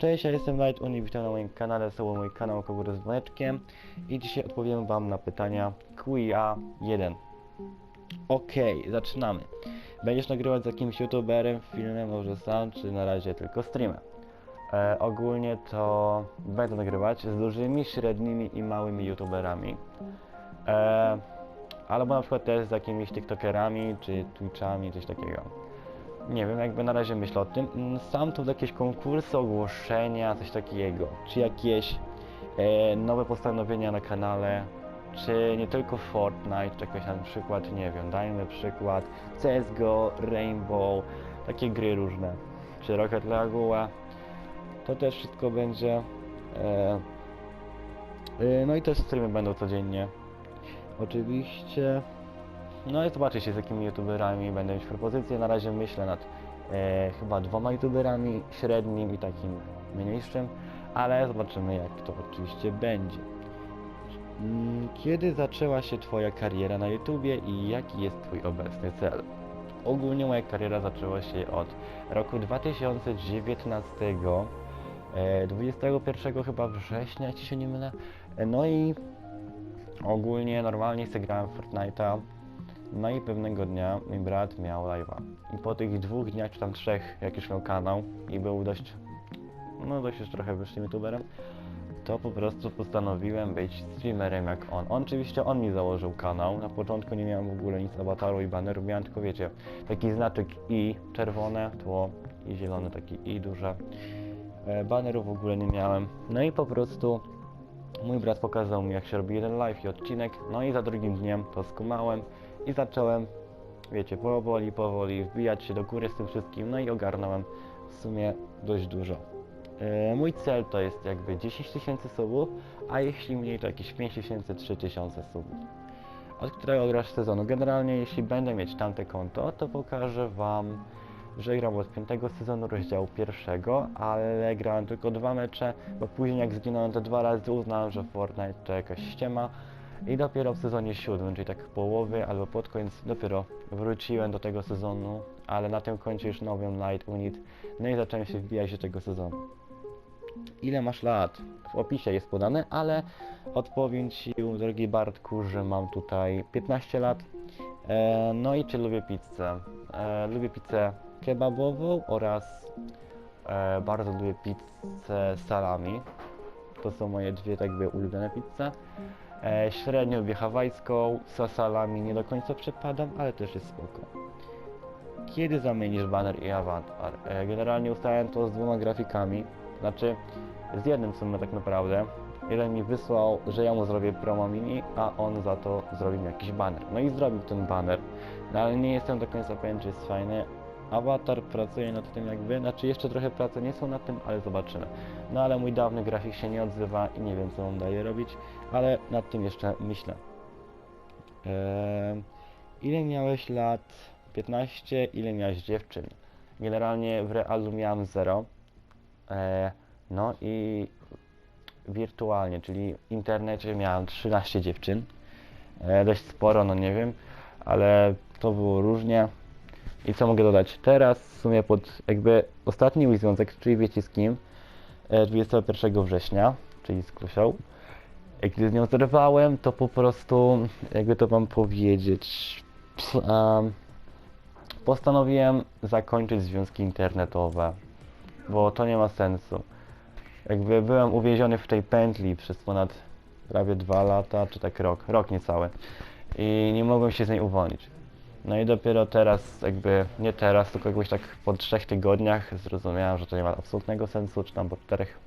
Cześć, ja jestem Light Uni, witam na moim kanale, to mój kanał Kogury z dzwoneczkiem i dzisiaj odpowiem wam na pytania QIA 1. Okej, zaczynamy. Będziesz nagrywać z jakimś youtuberem, filmem, może sam, czy na razie tylko streamem? E, ogólnie to będę nagrywać z dużymi, średnimi i małymi youtuberami. E, albo na przykład też z jakimiś tiktokerami, czy twitchami, coś takiego. Nie wiem, jakby na razie myślę o tym. Mm, Sam tu jakieś konkursy, ogłoszenia, coś takiego. Czy jakieś e, nowe postanowienia na kanale, czy nie tylko Fortnite, czy jakieś na przykład, nie wiem, dajmy przykład CSGO, Rainbow, takie gry różne, czy Rocket League. To też wszystko będzie. E, e, no i też streamy będą codziennie. Oczywiście. No i zobaczycie z jakimi youtuberami będę mieć propozycje. Na razie myślę nad e, chyba dwoma youtuberami, średnim i takim mniejszym, ale zobaczymy jak to oczywiście będzie. Mm, Kiedy zaczęła się Twoja kariera na YouTubie i jaki jest Twój obecny cel? Ogólnie moja kariera zaczęła się od roku 2019, e, 21 chyba września, jeśli się nie mylę. E, No i ogólnie normalnie sobie grałem Fortnite'a. No i pewnego dnia mój brat miał live'a. I po tych dwóch dniach, czy tam trzech, jak już miał kanał i był dość, no dość już trochę wyższym youtuberem, to po prostu postanowiłem być streamerem jak on. On oczywiście on mi założył kanał. Na początku nie miałem w ogóle nic awataru i baneru, miałem tylko wiecie, taki znaczek i czerwone tło i zielone taki i duże. E, banerów w ogóle nie miałem. No i po prostu mój brat pokazał mi jak się robi jeden live i odcinek. No i za drugim dniem to skumałem i zacząłem, wiecie, powoli, powoli wbijać się do góry z tym wszystkim. No i ogarnąłem w sumie dość dużo. E, Mój cel to jest jakby 10 tysięcy subów, a jeśli mniej to jakieś 5 tysięcy, 3 tysiące subów. Od którego grasz sezonu? Generalnie jeśli będę mieć tamte konto, to pokażę wam, że gram od 5 sezonu rozdziału pierwszego, ale grałem tylko dwa mecze, bo później jak zginąłem te dwa razy uznałem, że Fortnite to jakaś ściema i dopiero w sezonie siódmym, czyli tak w połowie albo pod koniec, dopiero wróciłem do tego sezonu, ale na tym koncie już nowym Light Unit, no i zacząłem się wbijać do tego sezonu. Ile masz lat? W opisie jest podane, ale odpowiem Ci, drogi Bartku, że mam tutaj 15 lat. E, no i czy lubię pizzę? E, lubię pizzę kebabową oraz e, bardzo lubię pizzę salami. To są moje dwie tak jakby ulubione pizze. E, średnio lubię hawajską, z nie do końca przepadam, ale też jest spoko. Kiedy zamienisz banner i awatar? E, generalnie ustałem to z dwoma grafikami, znaczy z jednym w sumie tak naprawdę. Jeden mi wysłał, że ja mu zrobię promo mini, a on za to zrobił mi jakiś banner. No i zrobił ten banner, no ale nie jestem do końca pewien, czy jest fajny. Awatar pracuje nad tym jakby, znaczy jeszcze trochę prace nie są nad tym, ale zobaczymy. No ale mój dawny grafik się nie odzywa i nie wiem co on daje robić, ale nad tym jeszcze myślę. Eee, ile miałeś lat? 15. Ile miałeś dziewczyn? Generalnie w realu miałem 0. Eee, no i wirtualnie, czyli w internecie miałem 13 dziewczyn. E, dość sporo, no nie wiem, ale to było różnie. I co mogę dodać? Teraz w sumie pod jakby ostatni mój związek, czyli wiecie z kim, e, 21 września, czyli z Klusią. Jak Gdy z nią zerwałem, to po prostu, jakby to wam powiedzieć, em, postanowiłem zakończyć związki internetowe, bo to nie ma sensu. Jakby byłem uwięziony w tej pętli przez ponad prawie dwa lata, czy tak rok, rok niecały. I nie mogłem się z niej uwolnić. No i dopiero teraz, jakby nie teraz, tylko jakoś tak po trzech tygodniach zrozumiałem, że to nie ma absolutnego sensu, czy tam po czterech.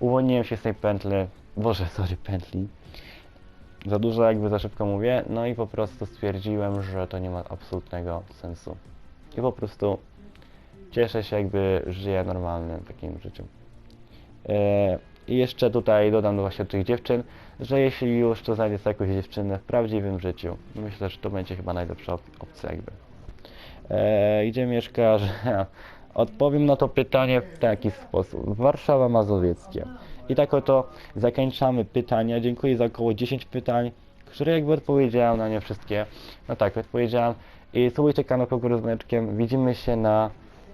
Uwolniłem się z tej pętli, boże, sorry, pętli. Za dużo jakby za szybko mówię, no i po prostu stwierdziłem, że to nie ma absolutnego sensu. I po prostu cieszę się jakby żyję normalnym takim życiem. E, I jeszcze tutaj dodam do właśnie tych dziewczyn, że jeśli już to znajdę sobie jakąś dziewczynę w prawdziwym życiu, myślę, że to będzie chyba najlepsza op- opcja jakby. E, gdzie mieszkasz? Odpowiem na to pytanie w taki sposób. Warszawa Mazowieckie. I tak oto zakończamy pytania. Dziękuję za około 10 pytań, które jakby odpowiedziałem na nie wszystkie. No tak, odpowiedziałem. I słuchajcie kanał Kogo z Widzimy się na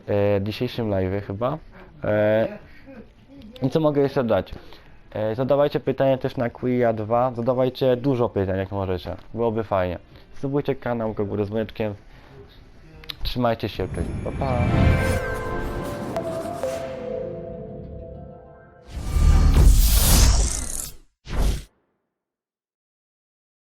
e, dzisiejszym live chyba. E, I co mogę jeszcze dać? E, zadawajcie pytania też na Quia 2. Zadawajcie dużo pytań, jak możecie. Byłoby fajnie. Subujcie kanał Kogury z Mleczkiem. Trzymajcie się, cześć. Pa, pa.